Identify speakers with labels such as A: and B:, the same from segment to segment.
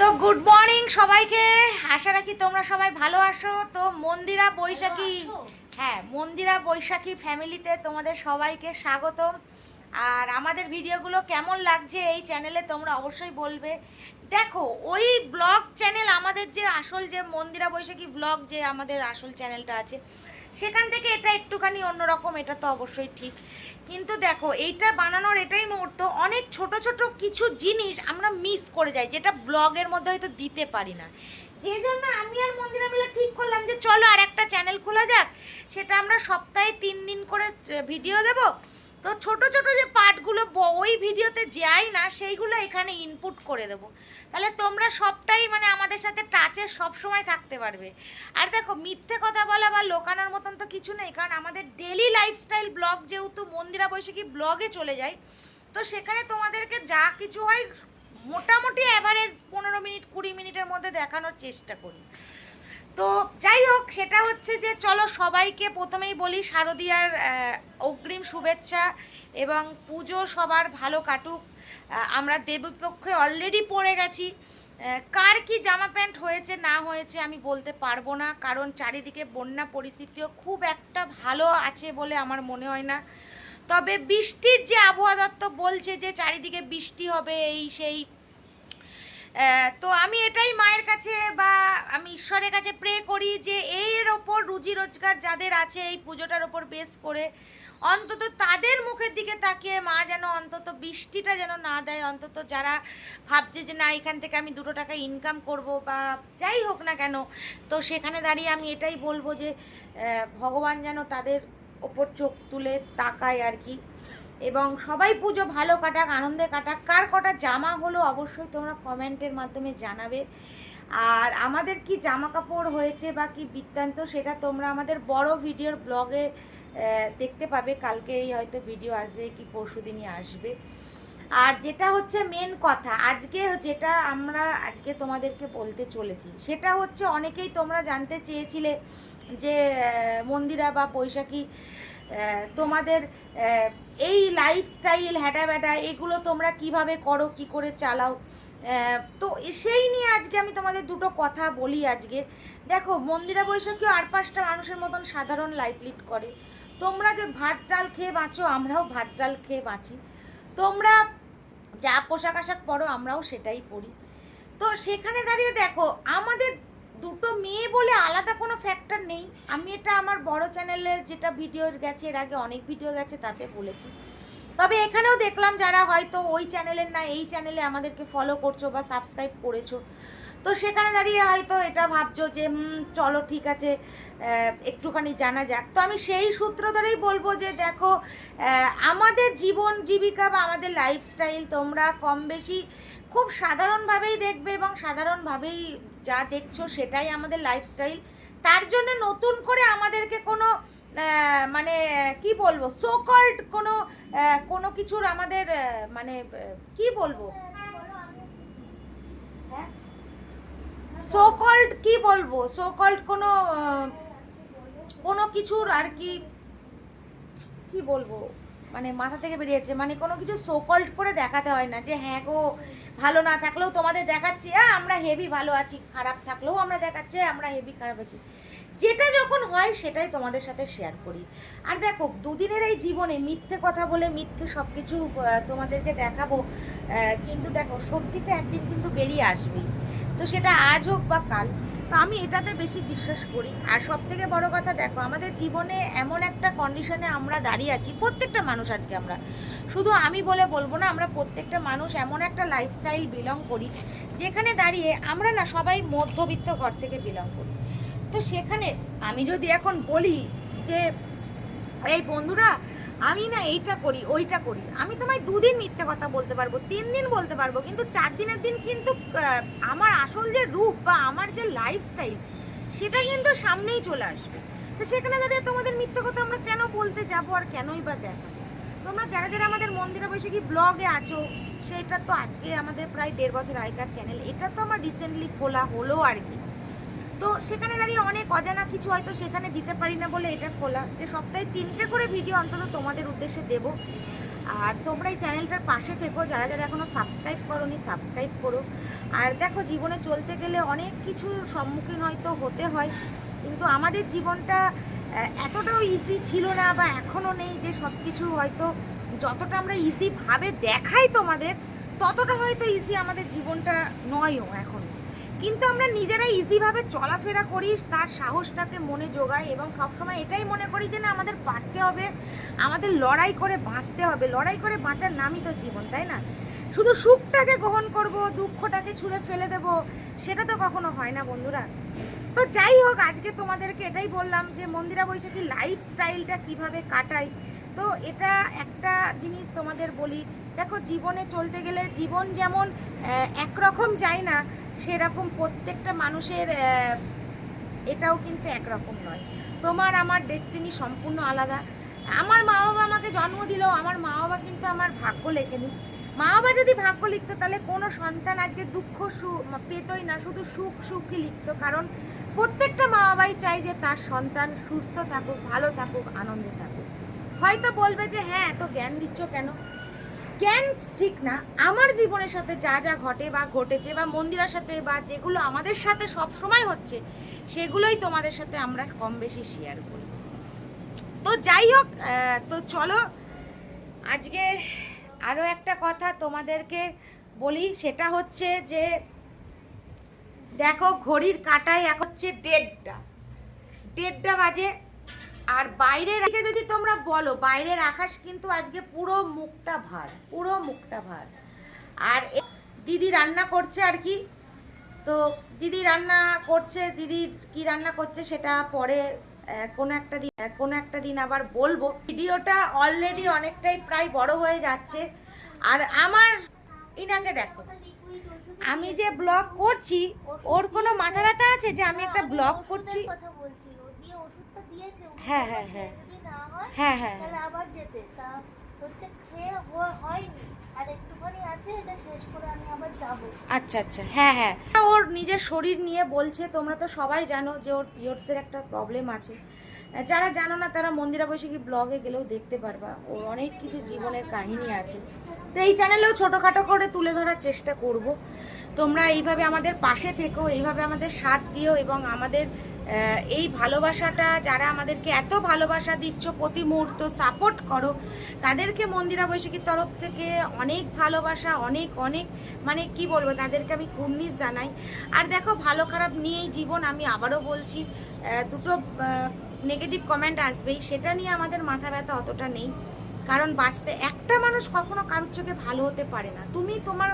A: তো good morning সবাইকে। আশা রাখি তোমরা সবাই ভালো আছো। তো মন্দিরা বৈশাখী হ্যাঁ মন্দিরা বৈশাখী ফ্যামিলিতে তোমাদের সবাইকে স্বাগতম। আর আমাদের ভিডিওগুলো কেমন লাগছে এই চ্যানেলে তোমরা অবশ্যই বলবে। দেখো ওই ব্লগ চ্যানেল আমাদের যে আসল যে মন্দিরা বৈশাখী ব্লগ যে আমাদের আসল চ্যানেলটা আছে সেখান থেকে এটা একটুখানি অন্যরকম, এটা তো অবশ্যই ঠিক। কিন্তু দেখো, এইটা বানানোর এটাই মুহূর্ত, অনেক ছোট ছোট কিছু জিনিস আমরা মিস করে যাই, যেটা ব্লগের মধ্যে হয়তো দিতে পারি না। যে জন্য আমি আর মন্দিরা মিলে ঠিক করলাম যে, চলো আর একটা চ্যানেল খোলা যাক, সেটা আমরা সপ্তাহে তিন দিন করে ভিডিও দেব। তো ছোট ছোট যে পার্টগুলো ওই ভিডিওতে যাই না, সেইগুলো এখানে ইনপুট করে দেবো। তাহলে তোমরা সবটাই মানে আমাদের সাথে টাচে সব সময় থাকতে পারবে। আর দেখো, মিথ্যে কথা বলা বা লোকানোর মতন তো কিছু নেই, কারণ আমাদের ডেলি লাইফস্টাইল ব্লগ যেহেতু মন্দিরা বৈশাখী ব্লগে চলে যায়, তো সেখানে তোমাদেরকে যা কিছু হয় মোটামুটি অ্যাভারেজ পনেরো মিনিট, কুড়ি মিনিটের মধ্যে দেখানোর চেষ্টা করি। তো যাই হোক, সেটা হচ্ছে যে চলো সবাইকে প্রথমেই বলি শারদীয়ার অগ্রিম শুভেচ্ছা এবং পুজো সবার ভালো কাটুক। আমরা দেবীপক্ষে অলরেডি পড়ে গেছি। কার কি জামা প্যান্ট হয়েছে, না হয়েছে আমি বলতে পারব না। কারণ চারিদিকে বন্যা পরিস্থিতিও খুব একটা ভালো আছে বলে আমার মনে হয় না। তবে বৃষ্টির যে আবহাওয়া দত্ত বলছে যে চারিদিকে বৃষ্টি হবে, এই সেই তো আমি এটাই মায়ের কাছে বা আমি ঈশ্বরের কাছে প্রে করি যে এর ওপর রুজি রোজগার যাদের আছে এই পুজোটার ওপর বেস করে অন্তত তাদের মুখের দিকে তাকিয়ে মা যেন অন্তত বৃষ্টিটা যেন না দেয়, অন্তত যারা ভাবছে যে না, এখান থেকে আমি দুটো টাকা ইনকাম করব বা যাই হোক না কেন, তো সেখানে দাঁড়িয়ে আমি এটাই বলব যে ভগবান যেন তাদের ওপর চোখ তুলে তাকায় আর কি। এবং সবাই পুজো ভালো কাটাক, আনন্দে কাটাক। কার কটা জামা হলো অবশ্যই তোমরা কমেন্টের মাধ্যমে জানাবে। আর আমাদের কি জামা কাপড় হয়েছে বা কি বৃত্তান্ত সেটা তোমরা আমাদের বড় ভিডিওর ব্লগে দেখতে পাবে। কালকেই হয়তো ভিডিও আসবে কি পরশু দিনই আসবে। আর যেটা হচ্ছে মেন কথা, আজকে যেটা আমরা আজকে তোমাদেরকে বলতে চলেছি, সেটা হচ্ছে অনেকেই তোমরা জানতে চেয়েছিলে যে মন্দিরা বা বৈশাখী তোমাদের এই লাইফস্টাইল হ্যাটা ব্যাটা এগুলো তোমরা কীভাবে করো, কি করে চালাও? তো সেই নিয়ে আজকে আমি তোমাদের দুটো কথা বলি আজকে। দেখো, মন্দিরা বৈশাখীও আর পাঁচটা মানুষের মতন সাধারণ লাইফ লিড করে। তোমরা যে ভাত, ডাল খেয়ে বাঁচো, আমরাও ভাত, ডাল খেয়ে বাঁচি। তোমরা যা পোশাক আশাক পরো, আমরাও সেটাই পরি। তো সেখানে দাঁড়িয়ে দেখো, আমাদের দুটো মেয়ে বলে আলাদা কোনো ফ্যাক্টর নেই। আমি এটা আমার বড় চ্যানেলের যেটা ভিডিও গেছে, এর আগে অনেক ভিডিও গেছে, তাতে বলেছি। তবে এখানেও দেখলাম যারা হয়তো ওই চ্যানেলের না, এই চ্যানেলে আমাদেরকে ফলো করছ বা সাবস্ক্রাইব করেছ। তো সেখানে দাঁড়িয়ে হয়তো এটা ভাবছ যে চলো ঠিক আছে একটুখানি জানা যাক। তো আমি সেই সূত্র ধরেই বলব যে, দেখো আমাদের জীবন জীবিকা বা আমাদের লাইফস্টাইল তোমরা কম বেশি খুব সাধারণভাবেই দেখবে এবং সাধারণভাবেই যা দেখছ সেটাই আমাদের লাইফস্টাইল তার জন্য নতুন করে আমাদেরকে কোনো মানে কি বলব সোকল্ড কোনো কোনো কিছুর আমাদের মানে কি বলব? সোকল্ড কি বলব? সোকল্ড কোনো কোনো কিছুর আর কি কি বলব? মানে মাথা থেকে বেরিয়েছে। মানে কোনো কিছু সোকল্ড করে দেখাতে হয় না যে হ্যাঁ গো ভালো না থাকলেও তোমাদের দেখাচ্ছি। হ্যাঁ আমরা হেভি ভালো আছি খারাপ থাকলেও আমরা দেখাচ্ছি "হ্যাঁ, আমরা হেভি খারাপ আছি। যেটা যখন হয় সেটাই তোমাদের সাথে শেয়ার করি। আর দেখো দুদিনের এই জীবনে মিথ্যে কথা বলে মিথ্যে সব কিছু তোমাদেরকে দেখাবো কিন্তু দেখো সত্যিটা একদিন কিন্তু বেরিয়ে আসবেই। তো সেটা আজ হোক বা কাল তো আমি এটাতে বেশি বিশ্বাস করি। আর সব থেকে বড় কথা দেখো, আমাদের জীবনে এমন একটা কন্ডিশনে আমরা দাঁড়িয়ে আছি, প্রত্যেকটা মানুষ আজকে আমরা। শুধু আমি বলে বলব না, আমরা প্রত্যেকটা মানুষ এমন একটা লাইফস্টাইল বিলং করি, যেখানে দাঁড়িয়ে আমরা না সবাই মধ্যবিত্ত ঘর থেকে বিলং করি। তো সেখানে আমি যদি এখন বলি যে, এই বন্ধুরা আমি না এইটা করি, ওইটা করি। আমি তোমায় দুদিন মিথ্যে কথা বলতে পারব, তিন দিন বলতে পারব, কিন্তু চার দিনের দিন কিন্তু আমার আসল যে রূপ বা আমার যে লাইফস্টাইল সেটা কিন্তু সামনেই চলে আসবে। তো সেখানে দাঁড়িয়ে তোমাদের মিথ্যে কথা আমরা কেন বলতে যাব আর কেনই বা দেখাবো? তোমরা যারা যারা আমাদের মন্দিরে বৈশাখী ব্লগে আছো, সেটা তো আজকে আমাদের প্রায় দেড় বছর আগেকার চ্যানেল এটা তো আমার রিসেন্টলি খোলা হলো আর কি। তো সেখানে দাঁড়িয়ে অনেক অজানা কিছু হয়তো সেখানে দিতে পারি না বলে এটা খোলা। যে সপ্তাহে তিনটে করে ভিডিও অন্তত তোমাদের উদ্দেশ্যে দেব। আর তোমরা এই চ্যানেলটার পাশে থেকো। যারা যারা এখনও সাবস্ক্রাইব করোনি, সাবস্ক্রাইব করো। আর দেখো, জীবনে চলতে গেলে অনেক কিছুর সম্মুখীন হয়তো হতে হয়। কিন্তু আমাদের জীবনটা এতটাও ইজি ছিল না বা এখনও নেই যে সব কিছু হয়তো যতটা আমরা ইজিভাবে দেখাই তোমাদের, ততটা হয়তো ইজি আমাদের জীবনটা নয়ও এখন। কিন্তু আমরা নিজেরা ইজিভাবে চলাফেরা করি, তার সাহসটাকে মনে যোগাই এবং সবসময় এটাই মনে করি যে না, আমাদের পারতে হবে, আমাদের লড়াই করে বাঁচতে হবে, লড়াই করে বাঁচার নামই তো জীবন, তাই না? শুধু সুখটাকে গ্রহণ করব, দুঃখটাকে ছুঁড়ে ফেলে দেব, সেটা তো কখনো হয় না বন্ধুরা। তো যাই হোক, আজকে তোমাদেরকে এটাই বললাম যে মন্দিরা বৈশাখী লাইফস্টাইলটা কীভাবে কাটাই। তো এটা একটা জিনিস তোমাদের বলি, দেখো জীবনে চলতে গেলে জীবন যেমন একরকম যায় না সেরকম প্রত্যেকটা মানুষের এটাও কিন্তু একরকম নয়। তোমার আমার ডেস্টিনি সম্পূর্ণ আলাদা। আমার মা বাবা আমাকে জন্ম দিল, আমার মা বাবা কিন্তু আমার ভাগ্য লেখেনি। মা বাবা যদি ভাগ্য লিখতো, তাহলে কোনো সন্তান আজকে দুঃখ সু- পেতই না, শুধু সুখ সুখই লিখতো। কারণ প্রত্যেকটা মা বাবাই চায় যে তার সন্তান সুস্থ থাকুক, ভালো থাকুক, আনন্দে থাকুক। হয়তো বলবে যে হ্যাঁ এত জ্ঞান দিচ্ছ কেন? জ্ঞান ঠিক না, আমার জীবনের সাথে যা যা ঘটে বা ঘটেছে বা মন্দিরের সাথে বা যেগুলো আমাদের সাথে সব সময় হচ্ছে, সেগুলোই তোমাদের সাথে আমরা কম বেশি শেয়ার করি। তো যাই হোক তো চলো, আজকে আরও একটা কথা তোমাদেরকে বলি, সেটা হচ্ছে যে, দেখো, ঘড়ির কাটায় এক হচ্ছে দেড়টা। দেড়টা বাজে আর বাইরের দিকে যদি তোমরা বলো, বাইরের আকাশ কিন্তু আজকে পুরো মুখটা ভার, পুরো মুখটা ভার। আর দিদি রান্না করছে আর কি। তো দিদি রান্না করছে, দিদি কি রান্না করছে সেটা পরে কোনো একটা দিন কোনো একটা দিন আবার বলব। ভিডিওটা অলরেডি অনেকটাই প্রায় বড় হয়ে যাচ্ছে। আর আমার, ইনাকে দেখো। আমি যে ব্লগ করছি, ওর কোনো মাথা ব্যথা আছে যে আমি একটা ব্লগ করছি
B: কথা বলছি ও দিয়ে ওষুধটা দিয়েছে
A: হ্যাঁ, হ্যাঁ, হ্যাঁ।
B: হয়
A: হ্যাঁ হ্যাঁ
B: তাহলে আবার যেতে। তা হচ্ছে খেয়ে হয়নি। আর একটুখানি আছে এটা শেষ করে আমি আবার যাব।
A: আচ্ছা আচ্ছা। হ্যাঁ হ্যাঁ। ওর নিজের শরীর নিয়ে বলছে তোমরা তো সবাই জানো যে ওর পিরিয়ডসের একটা প্রবলেম আছে। যারা জানো না তারা মন্দিরা বৈশাখী ব্লগে গেলেও দেখতে পারবা। ওর অনেক কিছু জীবনের কাহিনী আছে। তো এই চ্যানেলেও ছোটোখাটো করে তুলে ধরার চেষ্টা করব। তোমরা এইভাবে আমাদের পাশে থেকো এইভাবে আমাদের সাথ দিও এবং আমাদের এই ভালোবাসাটা যারা আমাদেরকে এত ভালোবাসা দিচ্ছ, প্রতি মুহূর্ত সাপোর্ট করো, তাদেরকে মন্দিরা বৈশাখীর তরফ থেকে অনেক ভালোবাসা, অনেক অনেক মানে কি বলব, তাদেরকে আমি কুর্নিশ জানাই। আর দেখো, ভালো খারাপ নিয়েই জীবন, আমি আবারও বলছি দুটো নেগেটিভ কমেন্ট আসবেই, সেটা নিয়ে আমাদের মাথা ব্যথা অতটা নেই। কারণ বাঁচতে, একটা মানুষ কখনো কারোর চোখে ভালো হতে পারে না। তুমি তোমার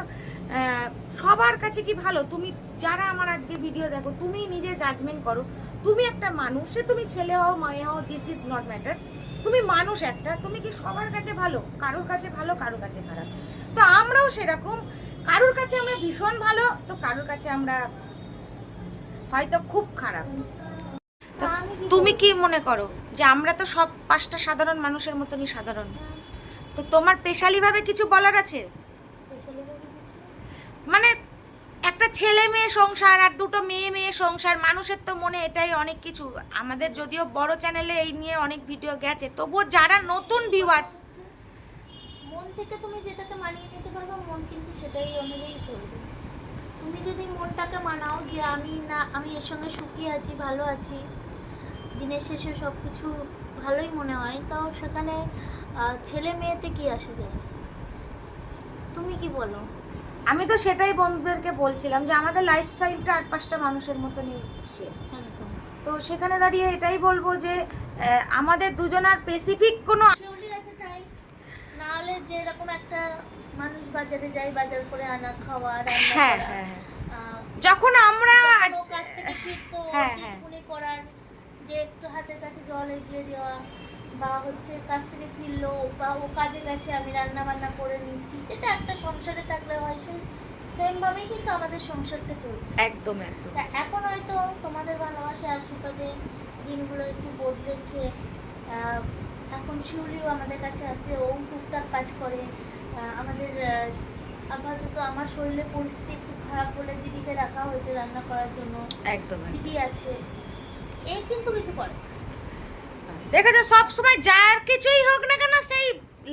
A: সবার কাছে কি ভালো? তুমি, যারা আমার আজকে ভিডিও দেখো, তুমি নিজে জাজমেন্ট করো। তুমি একটা মানুষ সে তুমি ছেলে হও মায়ে হও দিস ইজ নট ম্যাটার তুমি মানুষ একটা তুমি কি সবার কাছে ভালো? কারোর কাছে ভালো কারোর কাছে খারাপ। তো আমরাও সেরকম। কারোর কাছে আমরা ভীষণ ভালো তো কারোর কাছে আমরা হয়তো খুব খারাপ। তুমি কি মনে করো যে আমরা তো সব পাঁচটা সাধারণ মানুষের মতনই সাধারণ? তো তোমার স্পেশালিভাবে কিছু বলার আছে? মানে একটা ছেলে মেয়ে সংসার আর দুটো মেয়ে মেয়ে সংসার, মানুষের তো মনে এটাই অনেক কিছু। আমাদের যদিও বড় চ্যানেলে এই নিয়ে অনেক ভিডিও গেছে, তবুও যারা নতুন ভিউয়ার্স
B: মন থেকে তুমি যেটাকে মানিয়ে নিতে পারবে, মন কিন্তু সেটাই অনুযায়ী চলবে। তুমি যদি মনটাকে মানাও যে আমি না, আমি এর সঙ্গে সুখী আছি, ভালো আছি, দিনের শেষে সব কিছু ভালোই মনে হয় তাও সেখানে ছেলে মেয়েতে কি আসে যায়? তুমি কি বলো?
A: আমি তো সেটাই বন্ধুদেরকে বলছিলাম যে আমাদের লাইফস্টাইলটা আট পাঁচটা মানুষের মতনই সে তো সেখানে দাঁড়িয়ে এটাই বলব যে আমাদের দুজনার স্পেসিফিক কোনো
B: শিউলির আছে তাই নাহলে যেরকম একটা মানুষ বাজারে যায় বাজার করে আনা খাওয়া রান্না
A: হ্যাঁ হ্যাঁ হ্যাঁ। যখন আমরা
B: কাছ থেকে ফিরতো
A: হ্যাঁ, হ্যাঁ।
B: করার যে একটু হাতের কাছে জল এগিয়ে দেওয়া বা হচ্ছে কাছ থেকে ফিরলো বা ও কাজে গেছে আমি রান্না বান্না করে নিচ্ছি যেটা একটা সংসারে থাকলে হয় সেই সেমভাবেই কিন্তু আমাদের সংসারটা চলছে
A: একদম একদম
B: এখন হয়তো তোমাদের ভালোবাসা আশীর্বাদে দিনগুলো একটু বদলেছে এখন শিউলিও আমাদের কাছে আসছে ও টুকটাক কাজ করে আমাদের আপাতত আমার শরীরের পরিস্থিতি একটু খারাপ বলে দিদিকে রাখা হয়েছে রান্না করার জন্য
A: একদম।
B: দিদি আছে এ কিন্তু কিছু করে না।
A: দেখেছ সব সময় যার কিছুই হোক না কেন সেই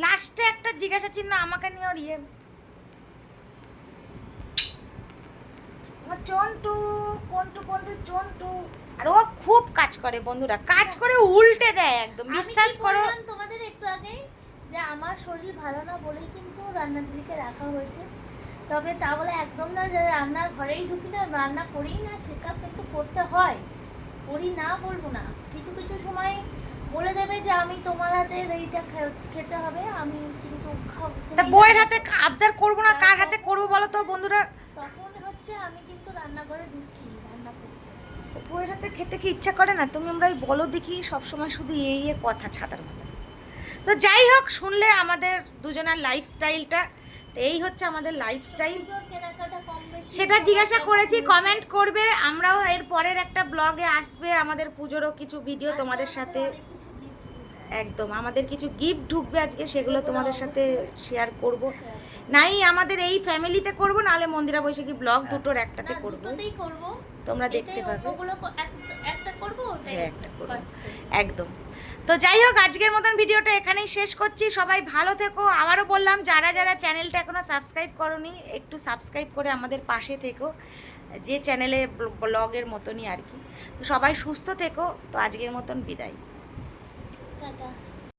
A: লাস্টে একটা জিজ্ঞাসা চিহ্ন আমাকে নিয়ে ওর ইয়ে। চন্টু কন্টু কন্টু চন্টু। আর ও খুব কাজ করে বন্ধুরা কাজ করে উল্টে দেয় একদম বিশ্বাস করো।
B: তোমাদের একটু আগে যে আমার শরীর ভালো না বলেই কিন্তু রান্না দিদিকে রাখা হয়েছে। তবে তা বলে একদম না যে রান্নার ঘরেই ঢুকি না রান্না করি না সেটা কিন্তু করতে হয়। করি না বলব না। কিছু কিছু সময় বলে দেবে যে আমি তোমার হাতে এইটা খেতে হবে আমি কিন্তু খাব-
A: তা
B: তুমি
A: বইয়ের হাতে আবদার করব না কার হাতে করব বলো তো বন্ধুরা?
B: তখন হচ্ছে আমি কিন্তু রান্নাঘরে ঢুকি রান্না করতে।
A: বইয়ের হাতে খেতে কি ইচ্ছা করে না? তুমি আমরা বলো দেখি সবসময় শুধু এই কথা ছাতার মতো। তো যাই হোক শুনলে আমাদের দুজনের লাইফস্টাইলটা তো এই হচ্ছে আমাদের লাইফস্টাইল সেটা জিজ্ঞাসা করেছি কমেন্ট করবে। আমরাও এর পরের একটা ব্লগে আসবে আমাদের পুজোরও কিছু ভিডিও তোমাদের সাথে। একদম আমাদের কিছু গিফট ঢুকবে আজকে সেগুলো তোমাদের সাথে শেয়ার করব। নাই আমাদের এই ফ্যামিলিতে করব নাহলে মন্দিরা বৈশাখী ব্লগ দুটোর একটাতে করব। তোমরা দেখতে পাবে। হ্যাঁ। একদম। তো যাই হোক আজকের মতন ভিডিওটা এখানেই শেষ করছি। সবাই ভালো থেকো। আবারও বললাম যারা যারা চ্যানেলটা এখনও সাবস্ক্রাইব করনি একটু সাবস্ক্রাইব করে আমাদের পাশে থেকো যে চ্যানেলে ব্লগের মতনই আর কি। তো সবাই সুস্থ থেকো। তো আজকের মতন বিদায়।
B: টাটা।